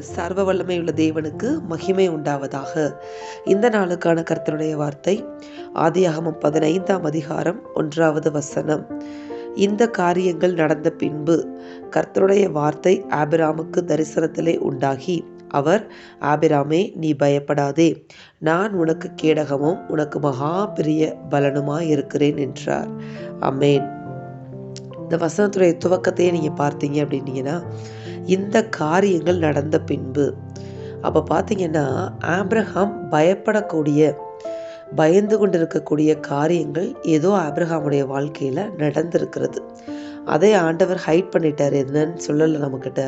சர்வ வல்லமை உள்ள தேவனுக்கு மகிமை உண்டாவதாக. இந்த நாளுக்கான கர்த்தருடைய வார்த்தை ஆதியாகமம் பதினைந்தாம் அதிகாரம் ஒன்றாவது வசனம். இந்த காரியங்கள் நடந்த பின்பு கர்த்தருடைய வார்த்தை ஆபிராமுக்கு தரிசனத்திலே உண்டாகி அவர் ஆபிராமே நீ பயப்படாதே. நான் உனக்கு கேடகமும் உனக்கு மகா பெரிய பலனுமாய் இருக்கிறேன் என்றார். அமேன் இந்த வசனத்துடைய துவக்கத்தையே நீங்கள் பார்த்தீங்க அப்படின்னீங்கன்னா இந்த காரியங்கள் நடந்த பின்பு. அப்போ பார்த்தீங்கன்னா ஆப்ரஹாம் பயப்படக்கூடிய பயந்து கொண்டிருக்கக்கூடிய காரியங்கள் ஏதோ ஆப்ரஹாமுடைய வாழ்க்கையில் நடந்திருக்கிறது. அதை ஆண்டவர் ஹைட் பண்ணிட்டார். என்னன்னு சொல்லலை நம்மக்கிட்ட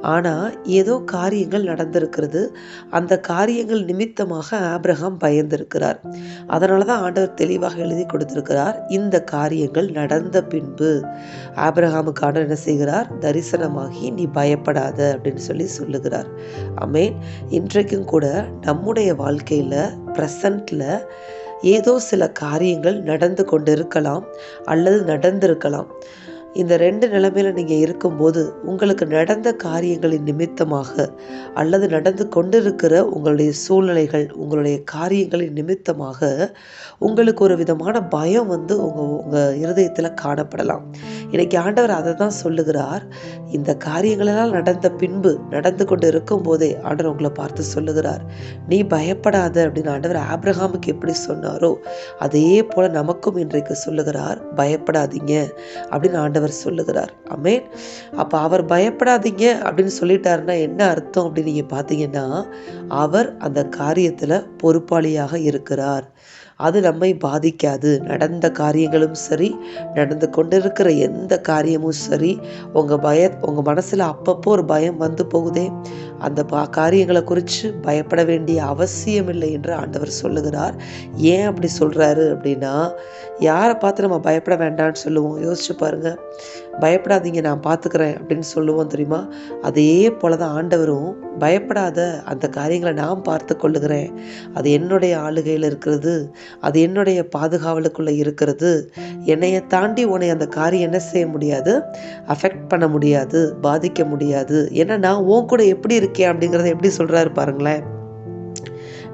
ஆனால் ஏதோ காரியங்கள் நடந்திருக்கிறது. அந்த காரியங்கள் நிமித்தமாக ஆப்ரஹாம் பயந்திருக்கிறார். அதனால தான் ஆண்டவர் தெளிவாக எழுதி கொடுத்திருக்கிறார். இந்த காரியங்கள் நடந்த பின்பு ஆப்ரஹாமுக்கான என்ன செய்கிறார்? தரிசனமாகி நீ பயப்படாத அப்படின்னு சொல்லி சொல்லுகிறார். அமேன் இன்றைக்கும் கூட நம்முடைய வாழ்க்கையில் ப்ரெசண்டில் ஏதோ சில காரியங்கள் நடந்து கொண்டு இருக்கலாம் அல்லது நடந்திருக்கலாம். இந்த ரெண்டு நிலைமையில் நீங்கள் இருக்கும்போது உங்களுக்கு நடந்த காரியங்களின் நிமித்தமாக அல்லது நடந்து கொண்டிருக்கிற உங்களுடைய சூழ்நிலைகள் உங்களுடைய காரியங்களின் நிமித்தமாக உங்களுக்கு ஒரு விதமான பயம் வந்து உங்கள் உங்கள் இருதயத்தில் காணப்படலாம். இன்றைக்கி ஆண்டவர் அதை தான் சொல்லுகிறார். இந்த காரியங்களெல்லாம் நடந்த பின்பு நடந்து கொண்டு இருக்கும் போதே ஆண்டவர் உங்களை பார்த்து சொல்லுகிறார். நீ பயப்படாத அப்படின்னு ஆண்டவர் ஆப்ரஹாமுக்கு எப்படி சொன்னாரோ அதே போல் நமக்கும் இன்றைக்கு சொல்லுகிறார். பயப்படாதீங்க அப்படின்னு ஆண்டவர் சொல்லுகிறார். அமேன் அப்போ அவர் பயப்படாதீங்க அப்படின்னு சொல்லிட்டாருன்னா என்ன அர்த்தம் அப்படின்னு நீங்கள் பார்த்தீங்கன்னா அவர் அந்த காரியத்தில் பொறுப்பாளியாக இருக்கிறார். அது நம்மை பாதிக்காது. நடந்த காரியங்களும் சரி நடந்து கொண்டிருக்கிற எந்த காரியமும் சரி உங்கள் பய உங்கள் மனசில் அப்பப்போ ஒரு பயம் வந்து போகுதே. அந்த பா காரியங்களை குறித்து பயப்பட வேண்டிய அவசியம் இல்லை என்று ஆண்டவர் சொல்லுகிறார். ஏன் அப்படி சொல்கிறாரு அப்படின்னா யாரை பார்த்து நம்ம பயப்பட வேண்டாம்னு சொல்லுவோம்? யோசிச்சு பாருங்கள் பயப்படாதீங்க நான் பார்த்துக்கிறேன் அப்படின்னு சொல்லுவோம் தெரியுமா? அதே போல தான் ஆண்டவரும் பயப்படாத அந்த காரியங்களை நான் பார்த்து கொள்ளுகிறேன். அது என்னுடைய ஆளுகையில் இருக்கிறது. அது என்னுடைய பாதுகாவலுக்குள்ளே இருக்கிறது. என்னையை தாண்டி உன்னை அந்த காரியம் என்ன செய்ய முடியாது? அஃபெக்ட் பண்ண முடியாது. பாதிக்க முடியாது. ஏன்னா நான் உன் கூட எப்படி இருக்கேன் அப்படிங்கிறத எப்படி சொல்கிறாரு பாருங்களேன்.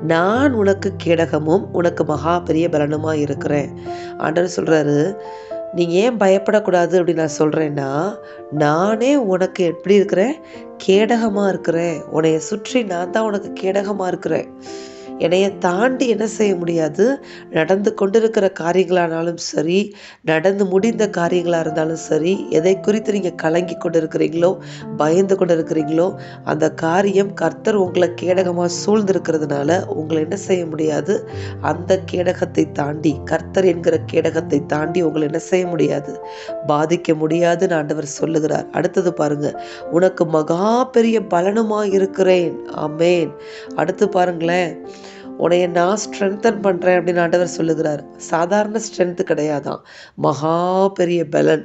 நான் உனக்கு கேடகமும் உனக்கு மகா பெரிய பலனுமாக இருக்கிறேன். ஆண்டவர் சொல்கிறாரு நீங்கள் ஏன் பயப்படக்கூடாது? அப்படின்னு நான் சொல்கிறேன்னா நானே உனக்கு எப்படி இருக்கிறேன்? கேடகமாக இருக்கிறேன். உன்னைய சுற்றி நான் தான் உனக்கு கேடகமாக இருக்கிறேன். என்னைய தாண்டி என்ன செய்ய முடியாது? நடந்து கொண்டிருக்கிற காரியங்களானாலும் சரி நடந்து முடிந்த காரியங்களாக இருந்தாலும் சரி எதை குறித்து நீங்கள் கலங்கி கொண்டிருக்கிறீங்களோ பயந்து கொண்டு இருக்கிறீங்களோ அந்த காரியம் கர்த்தர் உங்களை கேடகமாக சூழ்ந்திருக்கிறதுனால உங்களை என்ன செய்ய முடியாது? அந்த கேடகத்தை தாண்டி கர்த்தர் என்கிற கேடகத்தை தாண்டி உங்களை என்ன செய்ய முடியாது? பாதிக்க முடியாதுன்னு ஆண்டவர் சொல்லுகிறார். அடுத்தது பாருங்க உனக்கு மகா பெரிய பலனுமாக இருக்கிறேன். அமேன் அடுத்து பாருங்களேன் உன்னைய நான் ஸ்ட்ரென்தன் பண்ணுறேன் அப்படின்னு ஆண்டவர் சொல்லுகிறார். சாதாரண ஸ்ட்ரென்த்து கிடையாதான். மகா பெரிய பலன்.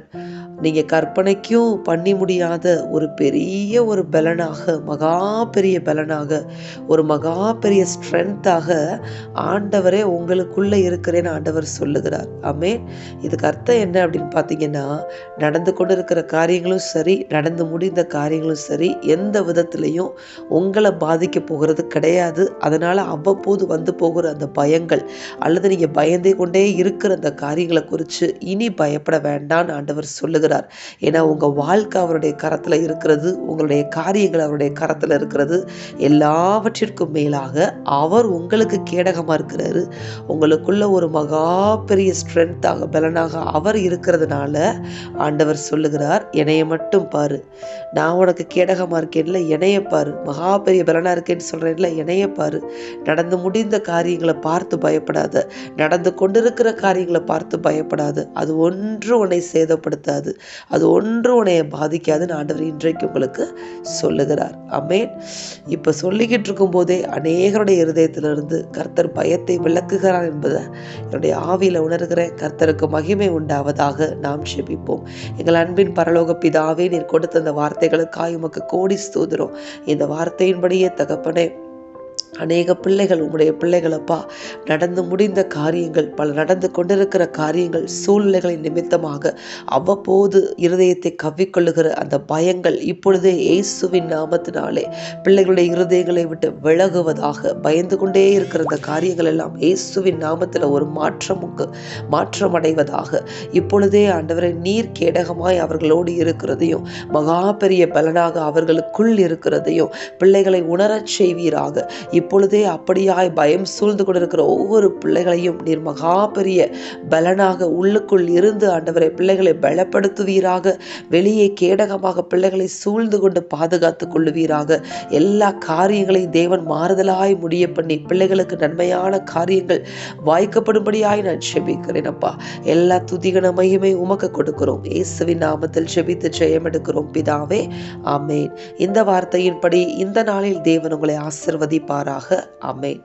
நீங்கள் கற்பனைக்கும் பண்ணி முடியாத ஒரு பெரிய ஒரு பலனாக மகா பெரிய பலனாக ஒரு மகா பெரிய ஸ்ட்ரென்த்தாக ஆண்டவரே உங்களுக்குள்ளே இருக்கிறேன்னு ஆண்டவர் சொல்லுகிறார். ஆமே இதுக்கு அர்த்தம் என்ன அப்படின்னு பார்த்தீங்கன்னா நடந்து கொண்டு இருக்கிற காரியங்களும் சரி நடந்து முடிந்த காரியங்களும் சரி எந்த விதத்துலையும் உங்களை பாதிக்க போகிறது கிடையாது. அதனால் அவ்வப்போது வந்து போகிற அந்த பயங்கள் அல்லது நீங்கள் பயந்தே கொண்டே இருக்கிற அந்த காரியங்களை குறித்து இனி பயப்பட வேண்டாம்னு ஆண்டவர் சொல்லுகிறார். ஏன்னா உங்கள் வாழ்க்கை அவருடைய கரத்தில் இருக்கிறது உங்களுடைய காரியங்கள் அவருடைய கரத்தில் இருக்கிறது எல்லாவற்றிற்கும் மேலாக அவர் உங்களுக்கு கேடகமாக இருக்கிறாரு. உங்களுக்குள்ள ஒரு மகா பெரிய ஸ்ட்ரென்த்தாக பலனாக அவர் இருக்கிறதுனால ஆண்டவர் சொல்லுகிறார் என்னைய மட்டும் பாரு. நான் உனக்கு கேடகமாக இருக்கேன்ல இணைய பாரு. மகா பெரிய பலனாக இருக்கேன்னு சொல்கிறேன்ல இணைய பாரு. நடந்து முடிந்த காரியங்களை பார்த்து பயப்படாத. நடந்து கொண்டிருக்கிற காரியங்களை பார்த்து பயப்படாது. அது ஒன்று உன்னை சேதப்படுத்தாது. அது ஒன்று உன்னை பாதிக்காதுன்னு ஆண்டவர் இன்றைக்கு உங்களுக்கு சொல்லுகிறார். அமேன் இப்போ சொல்லிக்கிட்டு இருக்கும்போதே அநேகருடைய இருதயத்திலிருந்து கர்த்தர் பயத்தை விளக்குகிறார் என்பதை என்னுடைய ஆவியில் உணர்கிறேன். கர்த்தருக்கு மகிமை உண்டாவதாக நாம் செபிப்போம். எங்கள் அன்பின் பரலோக பிதாவே நீர் கொடுத்த அந்த வார்த்தைகளுக்காய் உமக்கு கோடி ஸ்தோதிரம் இந்த வார்த்தையின்படியே தகப்பனே அநேக பிள்ளைகள் உங்களுடைய பிள்ளைகளப்பா நடந்து முடிந்த காரியங்கள் பல நடந்து கொண்டிருக்கிற காரியங்கள் சூழ்நிலைகளின் நிமித்தமாக அவ்வப்போது இருதயத்தை கவ்விக்கொள்ளுகிற அந்த பயங்கள் இப்பொழுதே இயேசுவின் நாமத்தினாலே பிள்ளைகளுடைய இருதயங்களை விட்டு விலகுவதாக பயந்து கொண்டே இருக்கிற அந்த காரியங்கள் எல்லாம் இயேசுவின் நாமத்தில் ஒரு மாற்றமுக்கு மாற்றம் அடைவதாக இப்பொழுதே ஆண்டவரை நீர் கேடகமாய் அவர்களோடு இருக்கிறதையும் மகா பெரிய பலனாக அவர்களுக்குள் இருக்கிறதையும் பிள்ளைகளை உணரச் செய்வீராக இப்பொழுதே அப்படியாய் பயம் சூழ்ந்து கொண்டிருக்கிற ஒவ்வொரு பிள்ளைகளையும் நீர் மகா பெரிய பலனாக உள்ளுக்குள் இருந்து ஆண்டவரை பிள்ளைகளை பலப்படுத்துவீராக. வெளியே கேடகமாக பிள்ளைகளை சூழ்ந்து கொண்டு பாதுகாத்துக் கொள்ளுவீராக. எல்லா காரியங்களையும் தேவன் மாறுதலாய் முடிய பண்ணி பிள்ளைகளுக்கு நன்மையான காரியங்கள் வாய்க்கப்படும்படியாய் நான் செபிக்கிறேன் அப்பா. எல்லா துதிகன மகிமை உமக்கு கொடுக்கிறோம். இயேசுவின் நாமத்தில் செபித்து ஜெயம் எடுக்கிறோம். பிதாவே ஆமேன். இந்த வார்த்தையின்படி இந்த நாளில் தேவன் உங்களை ஆசிர்வதிப்பாராக அமேன்